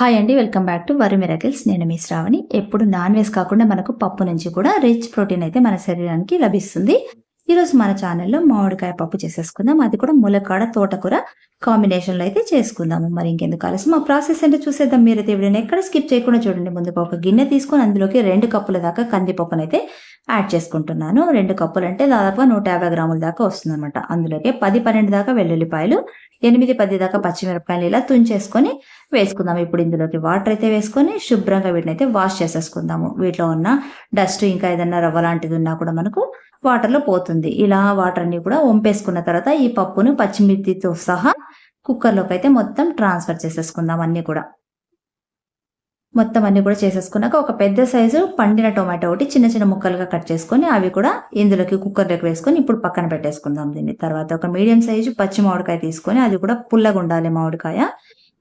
Hi అండి welcome back to వరి miracles నేను మీ శ్రావణి. ఎప్పుడు నాన్ వెజ్ కాకుండా మనకు పప్పు నుంచి కూడా రిచ్ ప్రోటీన్ అయితే మన శరీరానికి లభిస్తుంది. ఈరోజు మన ఛానల్లో మామిడికాయ పప్పు చేసేసుకుందాం. అది కూడా ములక్కాడ తోటకూర కాంబినేషన్లో అయితే చేసుకుందాము. మరి ఇంకెందుకు ఆలస్యం? మా ప్రాసెస్ అంటే చూసేద్దాం. మీరైతే వీడియోని ఎక్కడ స్కిప్ చేయకుండా చూడండి. ముందుగా ఒక గిన్నె తీసుకొని అందులోకి రెండు కప్పుల దాకా కందిపప్పునైతే యాడ్ చేసుకుంటున్నాను. రెండు కప్పులు అంటే దాదాపుగా నూట యాభై గ్రాముల దాకా వస్తుంది అనమాట అందులోకి పది పన్నెండు దాకా వెల్లుల్లిపాయలు ఎనిమిది పది దాకా పచ్చిమిరపకాయలు ఇలా తుంచేసుకొని వేసుకుందాం. ఇప్పుడు ఇందులోకి వాటర్ అయితే వేసుకొని శుభ్రంగా వీటిని అయితే వాష్ చేసేసుకుందాము. వీటిలో ఉన్న డస్ట్ ఇంకా ఏదన్నా రవ్వ లాంటిది ఉన్నా కూడా మనకు వాటర్లో పోతుంది. ఇలా వాటర్ అన్ని కూడా వంపేసుకున్న తర్వాత ఈ పప్పును పచ్చిమిర్చితో సహా కుక్కర్లోకి అయితే మొత్తం ట్రాన్స్ఫర్ చేసేసుకుందాం అన్ని కూడా. మొత్తం అన్ని కూడా చేసేసుకున్నాక ఒక పెద్ద సైజు పండిన టొమాటో ఒకటి చిన్న చిన్న ముక్కలుగా కట్ చేసుకొని అవి కూడా ఇందులోకి కుక్కర్లోకి వేసుకొని ఇప్పుడు పక్కన పెట్టేసుకుందాం దీన్ని. తర్వాత ఒక మీడియం సైజు పచ్చి మామిడికాయ తీసుకొని అది కూడా పుల్లగా ఉండాలి మామిడికాయ.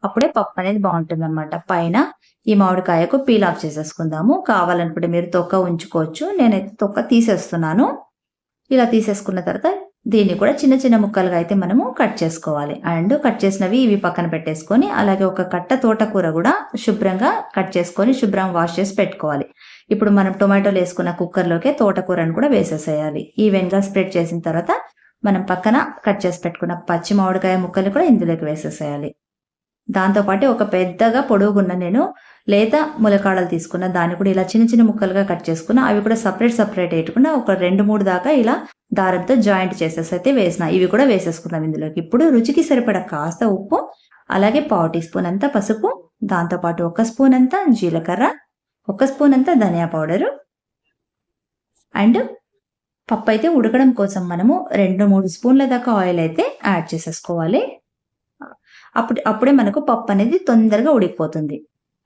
అప్పుడే పప్పు అనేది బాగుంటుంది అనమాట పైన ఈ మామిడికాయకు పీల్ ఆఫ్ చేసేసుకుందాము. కావాలనుకుంటే మీరు తొక్క ఉంచుకోవచ్చు. నేనైతే తొక్క తీసేస్తున్నాను. ఇలా తీసేసుకున్న తర్వాత దీన్ని కూడా చిన్న చిన్న ముక్కలుగా అయితే మనము కట్ చేసుకోవాలి. అండ్ కట్ చేసినవి ఇవి పక్కన పెట్టేసుకొని అలాగే ఒక కట్ట తోటకూర కూడా శుభ్రంగా కట్ చేసుకొని శుభ్రం వాష్ చేసి పెట్టుకోవాలి. ఇప్పుడు మనం టొమాటోలు వేసుకున్న కుక్కర్లోకే తోటకూరను కూడా వేసేసేయాలి. ఈవెన్గా స్ప్రెడ్ చేసిన తర్వాత మనం పక్కన కట్ చేసి పెట్టుకున్న పచ్చి మామిడికాయ ముక్కలు కూడా ఇందులోకి వేసేసేయాలి. దాంతోపాటు ఒక పెద్దగా పొడుగున్న నేను లేత ములకాడలు తీసుకున్న దాన్ని కూడా ఇలా చిన్న చిన్న ముక్కలుగా కట్ చేసుకున్న అవి కూడా సపరేట్ సపరేట్ వేయకుండా ఒక రెండు మూడు దాకా ఇలా దారంతో జాయింట్ చేసేసి అయితే వేసిన. ఇవి కూడా వేసేసుకుందాం ఇందులోకి. ఇప్పుడు రుచికి సరిపడ కాస్త ఉప్పు అలాగే పావు టీ స్పూన్ అంతా పసుపు దాంతోపాటు ఒక స్పూన్ అంతా జీలకర్ర ఒక స్పూన్ అంతా ధనియా పౌడరు అండ్ పప్పు అయితే ఉడకడం కోసం మనము రెండు మూడు స్పూన్ల దాకా ఆయిల్ అయితే యాడ్ చేసేసుకోవాలి. అప్పుడు అప్పుడే మనకు పప్పు అనేది తొందరగా ఉడికిపోతుంది.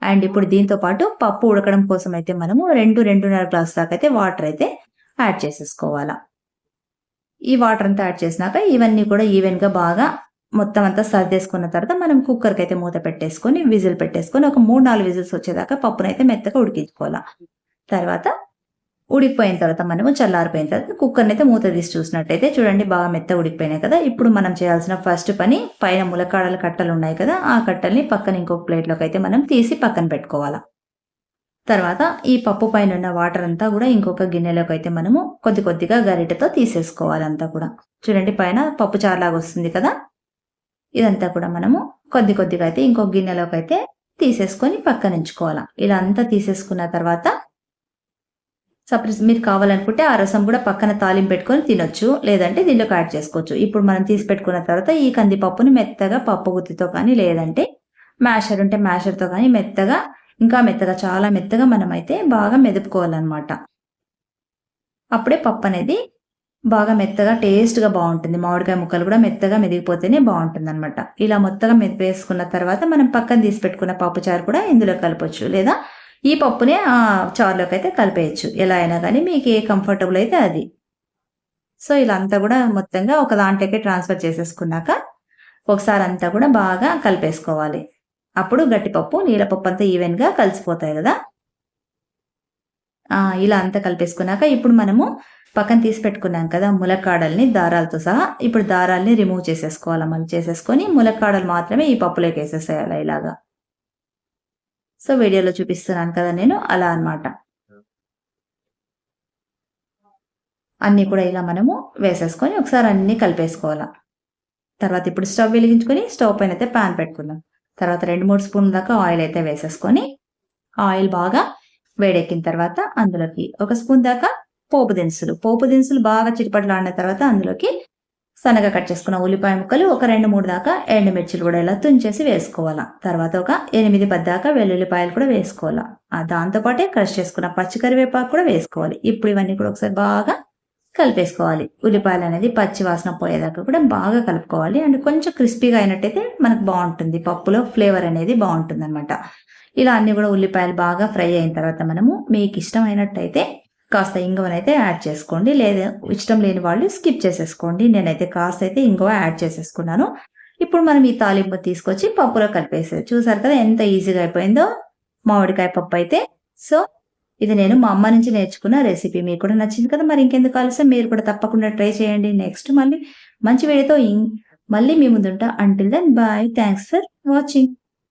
అండ్ ఇప్పుడు దీంతో పాటు పప్పు ఉడకడం కోసం అయితే మనము రెండు రెండున్నర గ్లాస్ దాకా అయితే వాటర్ అయితే యాడ్ చేసేసుకోవాలా. ఈ వాటర్ అంతా యాడ్ చేసినాక ఇవన్నీ కూడా ఈవెన్గా బాగా మొత్తం అంతా సర్దేసుకున్న తర్వాత మనం కుక్కర్కి అయితే మూత పెట్టేసుకొని విజిల్ పెట్టేసుకొని ఒక మూడు నాలుగు విజిల్స్ వచ్చేదాకా పప్పునైతే మెత్తగా ఉడికించుకోవాలి. తర్వాత ఉడికిపోయిన తర్వాత మనము చల్లారిపోయిన తర్వాత కుక్కర్ని అయితే మూత తీసి చూసినట్టయితే చూడండి బాగా మెత్త ఉడికిపోయినాయి కదా. ఇప్పుడు మనం చేయాల్సిన ఫస్ట్ పని పైన ములక్కాడల కట్టలు ఉన్నాయి కదా ఆ కట్టల్ని పక్కన ఇంకొక ప్లేట్లోకి అయితే మనం తీసి పక్కన పెట్టుకోవాలా. తర్వాత ఈ పప్పు పైన ఉన్న వాటర్ అంతా కూడా ఇంకొక గిన్నెలోకి అయితే మనము కొద్ది కొద్దిగా గరిటెతో తీసేసుకోవాలి అంతా కూడా. చూడండి పైన పప్పు చారులాగా వస్తుంది కదా? ఇదంతా కూడా మనము కొద్ది కొద్దిగా అయితే ఇంకొక గిన్నెలోకి అయితే తీసేసుకొని పక్కన ఉంచుకోవాలి. ఇలా అంతా తీసేసుకున్న తర్వాత సపరేట్ మీరు కావాలనుకుంటే ఆ రసం కూడా పక్కన తాలింపు పెట్టుకొని తినొచ్చు లేదంటే దీనిలోకి యాడ్ చేసుకోవచ్చు. ఇప్పుడు మనం తీసి పెట్టుకున్న తర్వాత ఈ కందిపప్పుని మెత్తగా పప్పు గుత్తితో కానీ లేదంటే మ్యాషర్ ఉంటే మ్యాషర్తో కానీ మెత్తగా ఇంకా మెత్తగా చాలా మెత్తగా మనం అయితే బాగా మెదుపుకోవాలన్నమాట. అప్పుడే పప్పు అనేది బాగా మెత్తగా టేస్ట్గా బాగుంటుంది. మామిడికాయ ముక్కలు కూడా మెత్తగా మెదిగిపోతేనే బాగుంటుంది అనమాట ఇలా మొత్తగా మెదిపేసుకున్న తర్వాత మనం పక్కన తీసి పెట్టుకున్న పప్పు చారు కూడా ఇందులో కలపచ్చు. లేదా ఈ పప్పునే ఆ చారులోకి అయితే కలిపేయచ్చు. ఎలా అయినా కానీ మీకు ఏ కంఫర్టబుల్ అయితే అది. సో ఇలా అంతా కూడా మొత్తంగా ఒక దాంట్లోకి ట్రాన్స్ఫర్ చేసేసుకున్నాక ఒకసారి అంతా కూడా బాగా కలిపేసుకోవాలి. అప్పుడు గట్టిపప్పు నీలపప్పు అంతా ఈవెన్గా కలిసిపోతాయి కదా? ఇలా అంతా కలిపేసుకున్నాక ఇప్పుడు మనము పక్కన తీసి పెట్టుకున్నాం కదా ములక్కాడల్ని దారాలతో సహా. ఇప్పుడు దారాల్ని రిమూవ్ చేసేసుకోవాలి. మనం చేసేసుకొని ములక్కాడలు మాత్రమే ఈ పప్పులోకి వేసేసేయాలి ఇలాగా. సో వీడియోలో చూపిస్తున్నాను కదా నేను. అలా అనమాట అన్నీ కూడా ఇలా మనము వేసేసుకొని ఒకసారి అన్నీ కలిపేసుకోవాలి. తర్వాత ఇప్పుడు స్టవ్ వెలిగించుకొని స్టవ్ పైన అయితే ప్యాన్ పెట్టుకుందాం. తర్వాత రెండు మూడు స్పూన్ల దాకా ఆయిల్ అయితే వేసేసుకొని ఆయిల్ బాగా వేడెక్కిన తర్వాత అందులోకి ఒక స్పూన్ దాకా పోపు దినుసులు. పోపు దినుసులు బాగా చిటిపట్లు ఆడిన తర్వాత అందులోకి సన్నగా కట్ చేసుకున్న ఉల్లిపాయ ముక్కలు ఒక రెండు మూడు దాకా ఎండుమిర్చిలు కూడా ఇలా తుంచేసి వేసుకోవాలా. తర్వాత ఒక ఎనిమిది పది దాకా వెల్లుల్లిపాయలు కూడా వేసుకోవాలా. దాంతోపాటే క్రష్ చేసుకున్న పచ్చి కరివేపాకు కూడా వేసుకోవాలి. ఇప్పుడు ఇవన్నీ కూడా ఒకసారి బాగా కలిపేసుకోవాలి. ఉల్లిపాయలు అనేది పచ్చి వాసన పోయేదాకా కూడా బాగా కలుపుకోవాలి. అండ్ కొంచెం క్రిస్పీగా అయినట్టయితే మనకు బాగుంటుంది. పప్పులో ఫ్లేవర్ అనేది బాగుంటుంది అనమాట ఇలా అన్ని కూడా ఉల్లిపాయలు బాగా ఫ్రై అయిన తర్వాత మనము మీకు ఇష్టమైనట్టయితే కాస్త ఇంగువనైతే యాడ్ చేసుకోండి. లేదా ఇష్టం లేని వాళ్ళు స్కిప్ చేసేసుకోండి. నేనైతే కాస్త అయితే ఇంగువ యాడ్ చేసేసుకున్నాను. ఇప్పుడు మనం ఈ తాలింపు తీసుకొచ్చి పప్పులో కలిపేసేది చూసారు కదా ఎంత ఈజీగా అయిపోయిందో? మామిడికాయ పప్పు అయితే. సో ఇది నేను మా అమ్మ నుంచి నేర్చుకున్న రెసిపీ మీకు కూడా నచ్చింది కదా మరి ఇంకెందుకు ఆలస్యం? మీరు కూడా తప్పకుండా ట్రై చేయండి. నెక్స్ట్ మళ్ళీ మంచి వీడియోతో మళ్ళీ మీ ముందుంటా. Until then bye thanks for watching